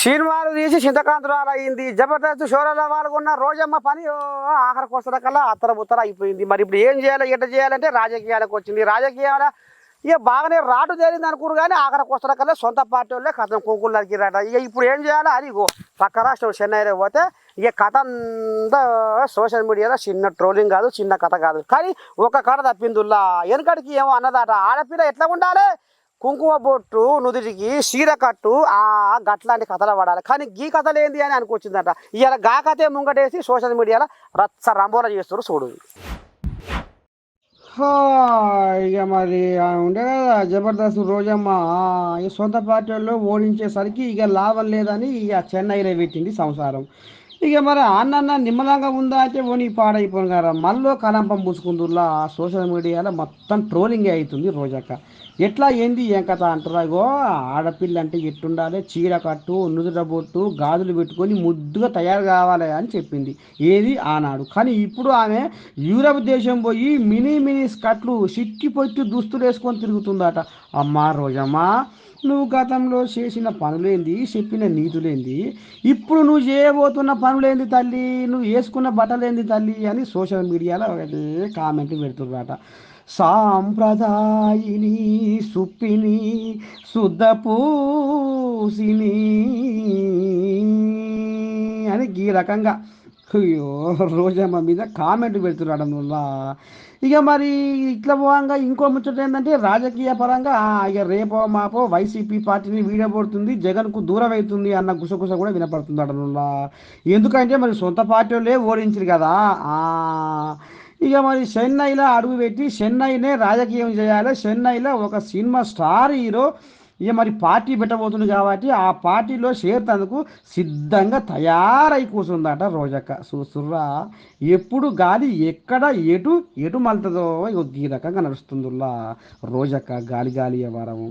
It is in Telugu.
సినిమాలు తీసి చింతకాంతురాలు అయింది జబర్దస్త్ షోలలో పాల్గొన్న రోజమ్మ పని ఓ ఆఖరికి వస్తున్న కల్లా అత్తర ఉత్తర అయిపోయింది. మరి ఇప్పుడు ఏం చేయాలి ఎట్ట చేయాలంటే రాజకీయాలకు వచ్చింది. రాజకీయాల ఇక బాగానే రాటు తేలింది అనుకురు కానీ ఆఖరికి వస్తున్న కల్లా సొంత పార్టీ వాళ్ళే కథం కుంకులు నరికిరాట ఇక ఇప్పుడు ఏం చేయాలి? అది పక్క రాష్ట్రం చెన్నైలో పోతే ఇక కథ అంతా సోషల్ మీడియాలో చిన్న ట్రోలింగ్ కాదు చిన్న కథ కాదు. కానీ ఒక కథ తప్పిందుల్లా వెనకడికి ఏమో అన్నదాట. ఆడపిల్ల ఎట్లా ఉండాలి? కుంకుమ బొట్టు నుదుటికి చీర కట్టు ఆ గట్లాంటి కథలు పడాలి. కానీ గీ కథలు ఏంది అని అనుకొచ్చిందంట ఇవాళ గా కథే ముంగటేసి సోషల్ మీడియాలో రచ్చ రంబోలా చేస్తారు చూడు. ఇక మరి ఉండే కదా జబర్దస్త్ రోజమ్మ. ఈ సొంత పార్టీ వాళ్ళు ఓడించేసరికి ఇక లాభం లేదని ఇక చెన్నైలో పెట్టింది సంసారం. ఇక మరి అన్న నిమ్మలంగా ఉందా అంటే పోనీ పాడైపోయింది కదా మళ్ళీ కలంపం పూసుకుందుల్లా సోషల్ మీడియాలో మొత్తం ట్రోలింగ్ అవుతుంది రోజాక ఎట్లా ఏంది ఏం కథ అంటారా ఇగో ఆడపిల్ల అంటే ఎట్టుండాలి? చీర కట్టు నుదుట బొట్టు గాజులు పెట్టుకొని ముద్దుగా తయారు కావాలి అని చెప్పింది. ఏది? ఆనాడు. కానీ ఇప్పుడు ఆమె యూరప్ దేశం పోయి మినీ మినీ స్కట్లు సిక్కి పొట్టి దుస్తులు వేసుకొని తిరుగుతుందట. అమ్మా రోజమ్మా నువ్వు గతంలో చేసిన పనులేంది చెప్పిన నీతులేంది ఇప్పుడు నువ్వు చేయబోతున్న పనులేంది తల్లి నువ్వు వేసుకున్న బట్టలేంది తల్లి అని సోషల్ మీడియాలో ఒకటి కామెంట్ పెడుతున్నారట. సాంప్రదాయిని సుప్పిని శుద్ధపూసిని అని ఈ రకంగా అయ్యో రోజమ్మ మీద కామెంట్ పెడుతున్నాడు వల్ల ఇక మరి ఇట్లా పోగా ఇంకో ముచ్చట ఏంటంటే రాజకీయ పరంగా ఇక రేపో మాపో వైసీపీ పార్టీని వీడబడుతుంది జగన్కు దూరం అవుతుంది అన్న గుసగుస కూడా వినపడుతుంది అడనుల్లా ఎందుకంటే మరి సొంత పార్టీ వాళ్ళే ఓడించారు కదా. ఇక మరి చెన్నైలో అడుగు పెట్టి చెన్నైనే రాజకీయం చేయాలి. చెన్నైలో ఒక సినిమా స్టార్ హీరో ఇక మరి పార్టీ పెట్టబోతుంది కాబట్టి ఆ పార్టీలో చేరుతందుకు సిద్ధంగా తయారై కూర్చుందట రోజక్క. చూస్తుర్రా? ఎప్పుడు గాలి ఎక్కడ ఎటు ఎటు మలుతుందో ఈ రకంగా నడుస్తుందిలా రోజక్క గాలి గాలి వ్యవహారము